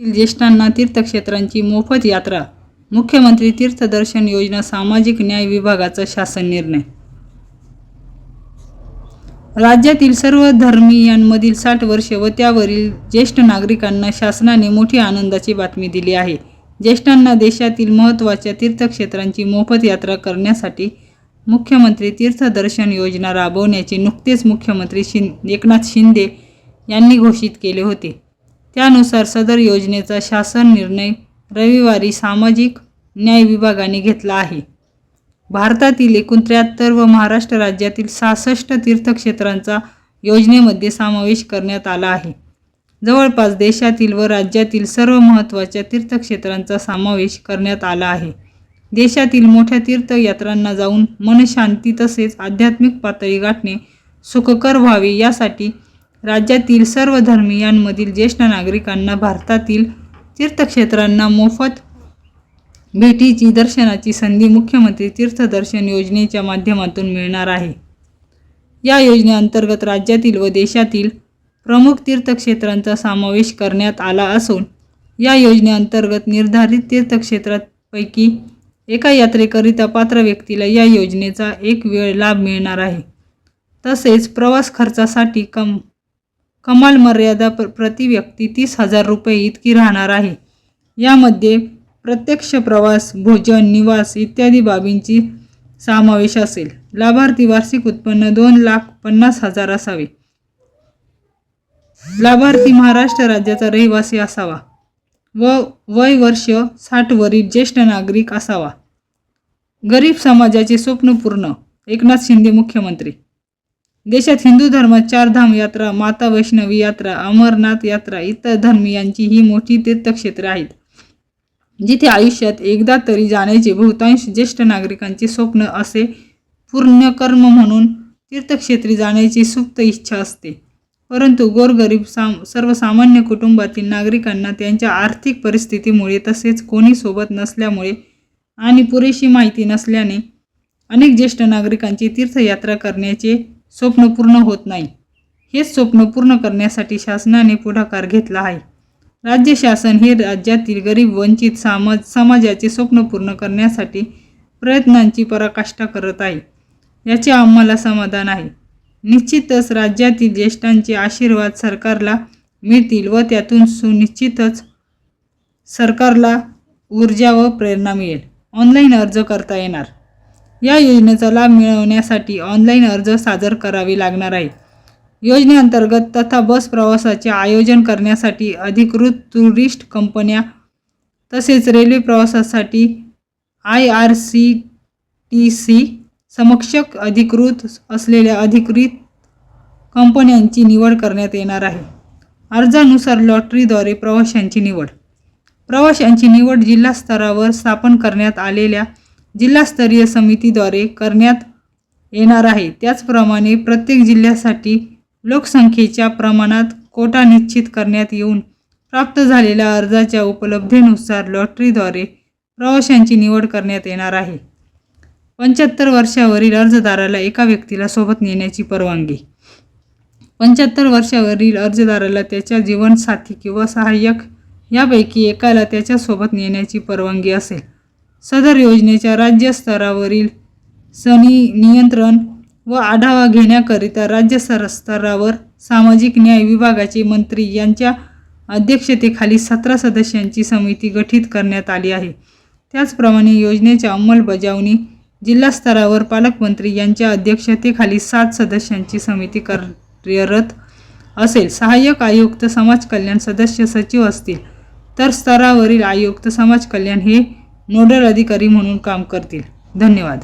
ज्येष्ठांना तीर्थक्षेत्रांची मोफत यात्रा मुख्यमंत्री तीर्थदर्शन योजना सामाजिक न्याय विभागाचा शासन निर्णय. राज्यातील सर्व धर्मीयांमधील साठ वर्षे व त्यावरील ज्येष्ठ नागरिकांना शासनाने मोठी आनंदाची बातमी दिली आहे. ज्येष्ठांना देशातील महत्त्वाच्या तीर्थक्षेत्रांची मोफत यात्रा करण्यासाठी मुख्यमंत्री तीर्थदर्शन योजना राबवण्याचे नुकतेच मुख्यमंत्री शिं एकनाथ शिंदे यांनी घोषित केले होते. त्यानुसार सदर योजनेचा शासन निर्णय रविवारी सामाजिक न्याय विभागाने घेतला आहे. भारतातील एकूण त्र्याहत्तर व महाराष्ट्र राज्यातील सहासष्ट तीर्थक्षेत्रांचा योजनेमध्ये समावेश करण्यात आला आहे. जवळपास देशातील व राज्यातील सर्व महत्त्वाच्या तीर्थक्षेत्रांचा समावेश करण्यात आला आहे. देशातील मोठ्या तीर्थयात्रांना जाऊन मनशांती तसेच आध्यात्मिक पातळी गाठणे सुखकर व्हावे यासाठी राज्यातील सर्व धर्मियांमधील ज्येष्ठ नागरिकांना भारतातील तीर्थक्षेत्रांना मोफत भेटीची दर्शनाची संधी मुख्यमंत्री तीर्थदर्शन योजनेच्या माध्यमातून मिळणार आहे. या योजनेअंतर्गत राज्यातील व देशातील प्रमुख तीर्थक्षेत्रांचा समावेश करण्यात आला असून या योजनेअंतर्गत निर्धारित तीर्थक्षेत्रापैकी एका यात्रेकरिता पात्र व्यक्तीला या योजनेचा एक वेळ लाभ मिळणार आहे. तसेच प्रवास खर्चासाठी कम कमाल मर्यादा प्र प्रति व्यक्ती तीस हजार रुपये इतकी राहणार आहे. यामध्ये प्रत्यक्ष प्रवास भोजन निवास इत्यादी बाबींची समावेश असेल. लाभार्थी वार्षिक उत्पन्न दोन लाख पन्नास हजार असावे. लाभार्थी महाराष्ट्र राज्याचा रहिवासी असावा व वय वर्ष साठवरील ज्येष्ठ नागरिक असावा. गरीब समाजाचे स्वप्न पूर्ण. एकनाथ शिंदे मुख्यमंत्री देशात हिंदू धर्मात चारधाम यात्रा माता वैष्णवी यात्रा अमरनाथ यात्रा इतर धर्मियांची ही मोठी तीर्थक्षेत्रे आहेत. जिथे आयुष्यात एकदा तरी जाण्याचे बहुतांश ज्येष्ठ नागरिकांचे स्वप्न असे पूर्णकर्म म्हणून तीर्थक्षेत्री जाण्याची सुप्त इच्छा असते. परंतु गोरगरीब साम सर्वसामान्य कुटुंबातील नागरिकांना त्यांच्या आर्थिक परिस्थितीमुळे तसेच कोणी सोबत नसल्यामुळे आणि पुरेशी माहिती नसल्याने अनेक ज्येष्ठ नागरिकांची तीर्थयात्रा करण्याचे स्वप्न पूर्ण होत नाही. हेच स्वप्न पूर्ण करण्यासाठी शासनाने पुढाकार घेतला आहे. राज्य शासन हे राज्यातील गरीब वंचित समाज समाजाचे स्वप्न पूर्ण करण्यासाठी प्रयत्नांची पराकाष्ठा करत आहे. याचे आम्हाला समाधान आहे. निश्चितच राज्यातील ज्येष्ठांचे आशीर्वाद सरकारला मिळतील व त्यातून सुनिश्चितच सरकारला ऊर्जा व प्रेरणा मिळेल. ऑनलाईन अर्ज करता येणार. या योजनेचा लाभ मिळवण्यासाठी ऑनलाईन अर्ज सादर करावे लागणार आहे योजनेअंतर्गत तथा बस प्रवासाचे आयोजन करण्यासाठी अधिकृत टुरिस्ट कंपन्या तसेच रेल्वे प्रवासासाठी I R C T C समक्षक अधिकृत असलेल्या अधिकृत कंपन्यांची निवड करण्यात येणार आहे. अर्जानुसार लॉटरीद्वारे प्रवाशांची निवड. प्रवाशांची निवड जिल्हा स्तरावर स्थापन करण्यात आलेल्या जिल्हास्तरीय समितीद्वारे करण्यात येणार आहे. त्याचप्रमाणे प्रत्येक जिल्ह्यासाठी लोकसंख्येच्या प्रमाणात कोटा निश्चित करण्यात येऊन प्राप्त झालेल्या अर्जाच्या उपलब्धेनुसार लॉटरीद्वारे प्रवाशांची निवड करण्यात येणार आहे. पंच्याहत्तर वर्षावरील अर्जदाराला एका व्यक्तीला सोबत नेण्याची परवानगी. पंच्याहत्तर वर्षावरील अर्जदाराला त्याच्या जीवनसाथी किंवा सहाय्यक यापैकी एकाला त्याच्यासोबत नेण्याची परवानगी असेल. सदर योजनेच्या राज्यस्तरावरील सनी नियंत्रण व आढावा घेण्याकरिता राज्य स्तरावर सामाजिक न्याय विभागाचे मंत्री यांच्या अध्यक्षतेखाली सतरा सदस्यांची समिती गठीत करण्यात आली आहे. त्याचप्रमाणे योजनेच्या अंमलबजावणी जिल्हा स्तरावर पालकमंत्री यांच्या अध्यक्षतेखाली सात सदस्यांची समिती कार्यरत असेल. सहाय्यक आयुक्त समाज कल्याण सदस्य सचिव असतील. तर स्तरावरील आयुक्त समाज कल्याण हे नोडल अधिकारी म्हणून काम करतील. धन्यवाद.